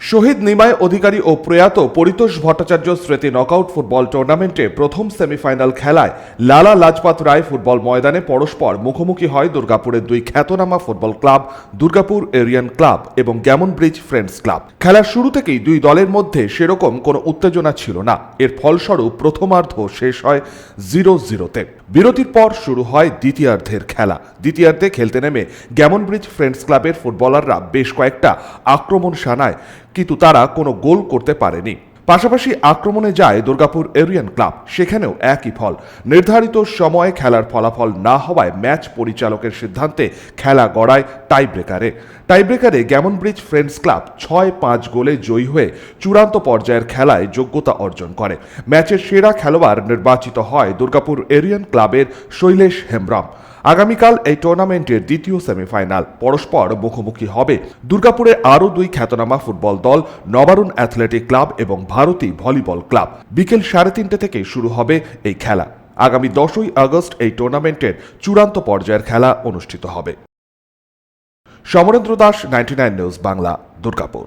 শহীদ নিমাই অধিকারী ও প্রয়াত পরিতোষ ভট্টাচার্য স্মৃতি knockout football টুর্নামেন্টে প্রথম সেমিফাইনাল খেলায় লালা লাজপাত রায় ফুটবল ময়দানে পরস্পর মুখোমুখি হয় দুর্গাপুরের দুই খ্যাতনামা football club Durgapur Aryan club এবং গ্যামন ব্রিজ ফ্রেন্ডস ক্লাব। খেলার শুরু থেকেই দুই দলের মধ্যে সেরকম কোনো উত্তেজনা ছিল না। এর ফলস্বরূপ প্রথমার্ধ শেষ হয় জিরো জিরোতে বিরতির পর শুরু হয় দ্বিতীয়ার্ধের খেলা। দ্বিতীয়ার্ধে খেলতে নেমে গ্যামন ব্রিজ ফ্রেন্ডস ক্লাবের ফুটবলাররা বেশ কয়েকটা আক্রমণ সানায় কিন্তু তারা কোনো গোল করতে পারেনি। পাশাপাশি আক্রমণে যায় দুর্গাপুর এরিয়ান ক্লাব। সেখানেও একই ফল। নির্ধারিত সময়ে খেলার ফলাফল না হওয়ায় ম্যাচ পরিচালকের সিদ্ধান্তে খেলা গড়ায় টাইব্রেকারে। টাইব্রেকারে গ্যামন ব্রিজ ফ্রেন্ডস ক্লাব ছয় পাঁচ গোলে জয়ী হয়ে চূড়ান্ত পর্যায়ের খেলায় যোগ্যতা অর্জন করে। ম্যাচের সেরা খেলোয়াড় নির্বাচিত হয় দুর্গাপুর এরিয়ান ক্লাবের শৈলেশ হেমব্রম। আগামীকাল এই টুর্নামেন্টের দ্বিতীয় সেমিফাইনাল। পরস্পর মুখোমুখি হবে দুর্গাপুরে আরও দুই খ্যাতনামা ফুটবল দল, নবারুণ অ্যাথলেটিক ক্লাব এবং ভারতী ভলিবল ক্লাব। বিকেল সাড়ে তিনটে থেকে শুরু হবে এই খেলা। আগামী দশই আগস্ট এই টুর্নামেন্টের চূড়ান্ত পর্যায়ের খেলা অনুষ্ঠিত হবে। Samarendra Das, ninety news Bangla, Durgapur.